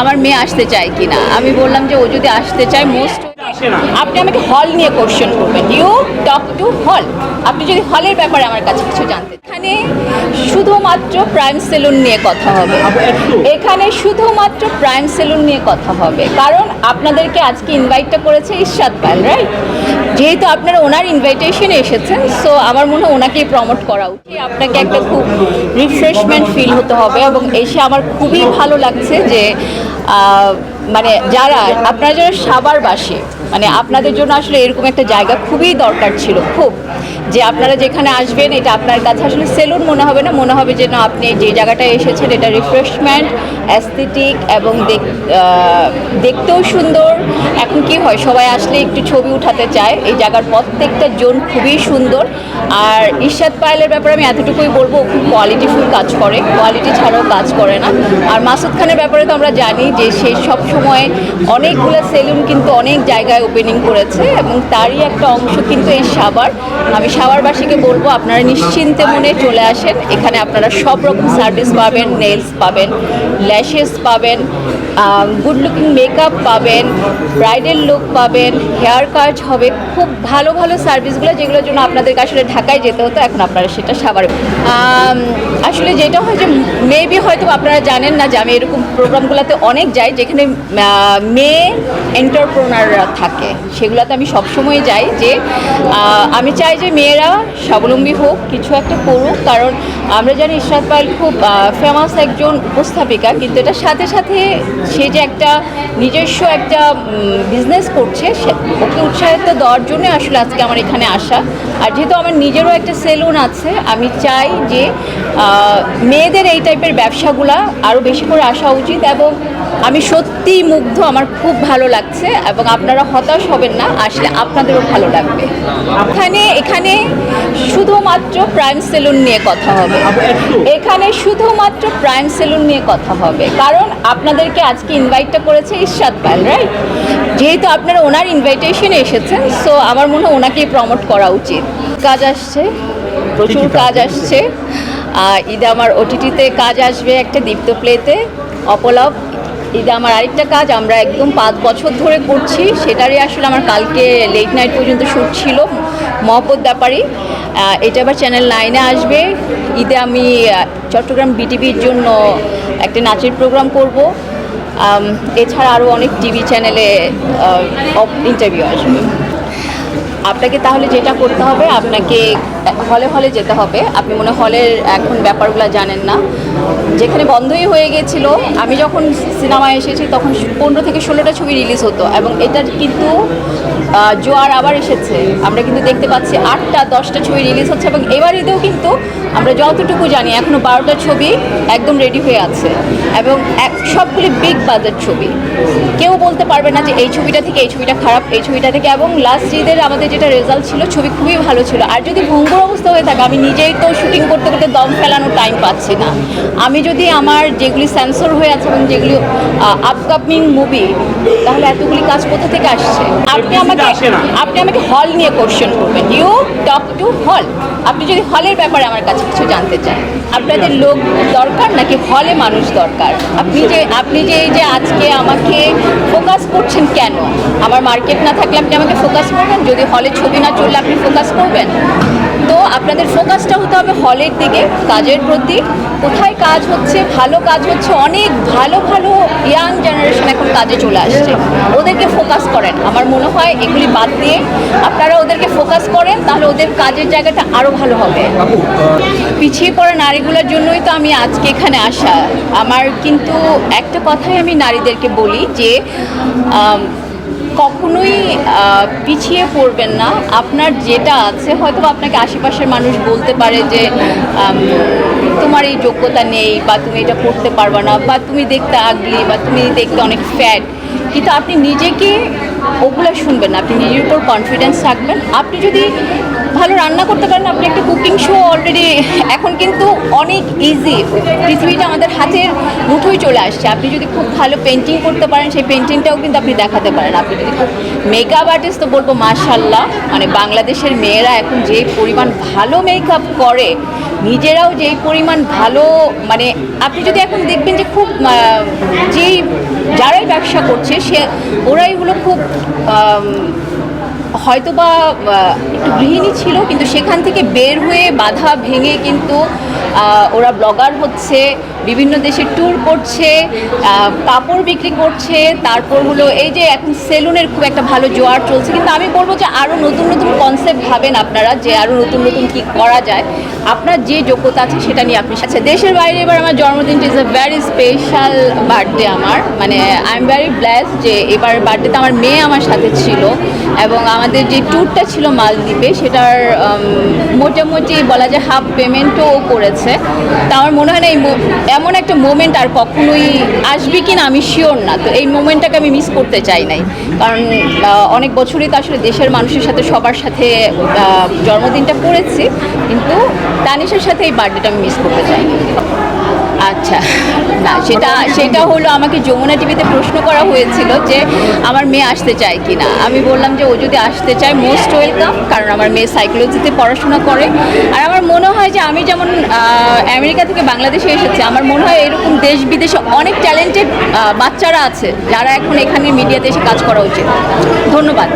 আমার মেয়ে আসতে চায় কিনা? আমি বললাম যে ও যদি আসতে চায় মোস্ট আপনি আমাকে হল নিয়ে কোশ্চেন করবেন। ইউ টক টু হল আপনি যদি হলের ব্যাপারে আমার কাছে কিছু জানতে এখানে শুধুমাত্র প্রাইম সেলুন নিয়ে কথা হবে। এখানে শুধুমাত্র প্রাইম সেলুন নিয়ে কথা হবে। কারণ আপনাদেরকে আজকে ইনভাইটটা করেছে ইশাদ পাল রাইট যেহেতু আপনারা ওনার ইনভাইটেশনে এসেছেন সো আমার মনে হয় ওনাকেই প্রমোট করা উচিত। আপনাকে একটা খুব রিফ্রেশমেন্ট ফিল হতে হবে এবং এসে আমার খুবই ভালো লাগছে যে মানে যারা আপনারা যারা সাবারবাসী মানে আপনাদের জন্য আসলে এরকম একটা জায়গা খুবই দরকার ছিল, খুব। যে আপনারা যেখানে আসবেন, এটা আপনার কাছে আসলে সেলুন মনে হবে না, মনে হবে যে না, আপনি যে জায়গাটায় এসেছেন, এটা রিফ্রেশমেন্ট অ্যাস্থেটিক এবং দেখ- দেখতেও সুন্দর। এখন কি হয়, সবাই আসলে একটু ছবি উঠাতে চায়। এই জায়গার প্রত্যেকটা জোন খুবই সুন্দর। আর ইরশাদ পায়েলের ব্যাপারে আমি এতটুকুই বলব খুব কোয়ালিটিফুল কাজ করে। কোয়ালিটি ছাড়াও কাজ করে না। আর মাসুদ খানের ব্যাপারে তো আমরা জানি যে সে সব সময় অনেকগুলো সেলুন কিন্তু অনেক জায়গায় ওপেনিং করেছে এবং তারই একটা অংশ কিন্তু এই সাবার আমি সাবারবাসীকে বলব, আপনারা নিশ্চিন্তে মনে চলে আসেন। এখানে আপনারা সব রকম সার্ভিস পাবেন নেলস পাবেন ল্যাশেস পাবেন গুড লুকিং মেকআপ পাবেন ব্রাইডাল লুক পাবেন হেয়ার কাট হবে, খুব ভালো ভালো সার্ভিসগুলো যেগুলোর জন্য আপনাদেরকে আসলে ঢাকায় যেতে হতো, এখন আপনারা সেটা সাবার আসলে যেটা হয় যে মেবি হয়তো আপনারা জানেন না যে আমি এরকম প্রোগ্রামগুলোতে অনেক যাই, যেখানে মেয়ে এন্টারপ্রনাররা থাকে। সেগুলোতে আমি সবসময় যাই যে আমি চাই যে মেয়েরা স্বাবলম্বী হোক, কিছু একটা করুক, কারণ আমরা জানি ইশরাত পায়েল খুব ফেমাস একজন উপস্থাপিকা। কিন্তু এটা সাথে সাথে সে যে একটা নিজস্ব একটা বিজনেস করছে ওকে উৎসাহিত দেওয়ার জন্য আসলে আজকে আমার এখানে আসা। আর যেহেতু আমার নিজেরও একটা সেলুন আছে, আমি চাই যে মেয়েদের এই টাইপের ব্যবসাগুলা আরও বেশি করে আসা উচিত এবং আমি সত্যিই মুগ্ধ আমার খুব ভালো লাগছে এবং আপনারা হতাশ হবেন না আসলে আপনাদেরও ভালো লাগবে। এখানে এখানে শুধুমাত্র প্রাইম সেলুন নিয়ে কথা হবে। এখানে শুধুমাত্র প্রাইম সেলুন নিয়ে কথা হবে। কারণ আপনাদেরকে আজকে ইনভাইটটা করেছে ইরশাদ পাল রাইট যেহেতু আপনারা ওনার ইনভাইটেশনে এসেছেন সো আমার মনে হয় ওনাকেই প্রমোট করা উচিত। কাজ আসছে প্রচুর কাজ আসছে। ঈদে আমার ওটিটিতে কাজ আসবে একটা দীপ্ত প্লেতে অপলব ঈদে আমার আরেকটা কাজ, আমরা একদম পাঁচ বছর ধরে করছি। সেটারই আসলে আমার কালকে লেট নাইট পর্যন্ত শ্যুট ছিল, মহব্বত ব্যাপারী এটা আবার চ্যানেল নাইনে আসবে। ঈদে আমি চট্টগ্রাম বিটিভির জন্য একটা নাচের প্রোগ্রাম করব। এছাড়া আরও অনেক টিভি চ্যানেলে ইন্টারভিউ আসবে। আপনাকে তাহলে যেটা করতে হবে, আপনাকে, হলে হলে যেতে হবে। আপনি মনে হলের এখন ব্যাপারগুলো জানেন না। যেখানে বন্ধই হয়ে গেছিল, আমি যখন সিনেমায় এসেছি তখন পনেরো থেকে ষোলোটা ছবি রিলিজ হতো এবং এটার কিন্তু জোয়ার আবার এসেছে। আমরা কিন্তু দেখতে পাচ্ছি আটটা, দশটা ছবি রিলিজ হচ্ছে এবং এবার ঈদেও কিন্তু আমরা যতটুকু জানি এখনও বারোটা ছবি একদম রেডি হয়ে আছে এবং এক, সবগুলি বিগ বাজেট ছবি। কেউ বলতে পারবে না যে এই ছবিটা থেকে এই ছবিটা খারাপ, এই ছবিটা থেকে এবং লাস্ট ঈদের আমাদের যেটা রেজাল্ট ছিল ছবি খুবই ভালো ছিল। আর যদি ভঙ্গুর অবস্থা হয়ে থাকে আমি নিজেই তো শুটিং করতে করতে দম ফেলানোর টাইম পাচ্ছি না। আমি যদি আমার যেগুলি সেন্সর হয়ে আছে এবং যেগুলি আপকামিং মুভি তাহলে এতগুলি কাজ কোথা থেকে আসছে? আপনি আমাকে আপনি আমাকে হল নিয়ে কোশ্চেন করবেন। ইউ টক টু হল আপনি যদি হলের ব্যাপারে আমার কাছে কিছু জানতে চান। আপনাদের লোক দরকার নাকি হলে মানুষ দরকার? আপনি যে আপনি যে এই যে আজকে আমাকে ফোকাস করছেন কেন? আমার মার্কেট না থাকলে আপনি আমাকে ফোকাস করবেন? যদি হলে ছবি না চললে আপনি ফোকাস করবেন? তো আপনাদের ফোকাসটা হতে হবে হলের দিকে কাজের প্রতি। কোথায় কাজ হচ্ছে? ভালো কাজ হচ্ছে অনেক ভালো ভালো ইয়াং জেনারেশন এখন কাজে চলে আসছে। ওদেরকে ফোকাস করেন। আমার মনে হয় এগুলি বাদ দিয়ে আপনারা ওদেরকে ফোকাস করেন তাহলে ওদের কাজের জায়গাটা আরও ভালো হবে। পিছিয়ে পড়া নারীগুলোর জন্যই তো আমি আজকে এখানে আসা। আমার কিন্তু একটা কথাই আমি নারীদেরকে বলি যে কখনোই পিছিয়ে পড়বেন না। আপনার যেটা আছে, হয়তো আপনাকে আশেপাশের মানুষ বলতে পারে যে তোমার এই যোগ্যতা নেই বা তুমি এটা করতে পারবে না বা তুমি দেখতে আগলি বা তুমি দেখতে অনেক ফ্যাট কিন্তু আপনি নিজেকে ওগুলো শুনবেন আপনি নিজের উপর কনফিডেন্স থাকবেন আপনি যদি ভালো রান্না করতে পারেন। আপনি একটা কুকিং শো অলরেডি এখন কিন্তু অনেক ইজি পৃথিবীটা আমাদের হাতের মুঠোয় চলে আসছে। আপনি যদি খুব ভালো পেন্টিং করতে পারেন, সেই পেন্টিংটাও কিন্তু আপনি দেখাতে পারেন। আপনি যদি খুব মেকআপ আর্টিস্ট তো বলব মাশাল্লাহ মানে বাংলাদেশের মেয়েরা এখন যে পরিমাণ ভালো মেকআপ করে, নিজেরাও যেই পরিমাণ ভালো মানে আপনি যদি এখন দেখবেন যে খুব যেই, যারাই ব্যবসা করছে, সে, ওরাই হলো খুব আম, হয়তো বা একটু গৃহিণী ছিল কিন্তু সেখান থেকে বের হয়ে বাধা ভেঙে কিন্তু ওরা ব্লগার হচ্ছে, বিভিন্ন দেশে ট্যুর করছে কাপড় বিক্রি করছে, তারপর হলো এই যে এখন সেলুনের খুব একটা ভালো জোয়ার চলছে, কিন্তু আমি বলব যে আরও নতুন নতুন কনসেপ্ট ভাবেন আপনারা যে আরও নতুন নতুন কী করা যায়। আপনার যে যোগ্যতা আছে সেটা নিয়ে আপনি আচ্ছা দেশের বাইরে এবার আমার জন্মদিনটা is a very special birthday আমার। মানে আই এম ভ্যারি ব্লেস যে এবার বার্থডেতে আমার মেয়ে আমার সাথে ছিল এবং আমাদের যে ট্যুরটা ছিল মালদ্বীপে, সেটার মোটামুটি বলা যায় হাফ পেমেন্টও ও করেছে তা আমার মনে হয় না এই এমন একটা মোমেন্ট আর কখনোই আসবে কি না আমি শিওর না। তো এই মোমেন্টটাকে আমি মিস করতে চাই নাই। কারণ অনেক বছরই তো আসলে দেশের মানুষের সাথে, সবার সাথে জন্মদিনটা করেছি। কিন্তু তানিশের সাথে এই বার্থডেটা আমি মিস করতে চাই আচ্ছা। না, সেটা সেটা হলো আমাকে যমুনা টিভিতে প্রশ্ন করা হয়েছিল যে আমার মেয়ে আসতে চায় কি না আমি বললাম যে ও যদি আসতে চায় মোস্ট ওয়েলকাম কারণ আমার মেয়ে সাইকোলজিতে পড়াশোনা করে। আর আমার মনে হয় যে আমি যেমন আমেরিকা থেকে বাংলাদেশে এসেছি, আমার মনে হয় এরকম দেশ বিদেশে অনেক ট্যালেন্টেড বাচ্চারা আছে, যারা এখন এখানে মিডিয়াতে এসে কাজ করা উচিত। ধন্যবাদ।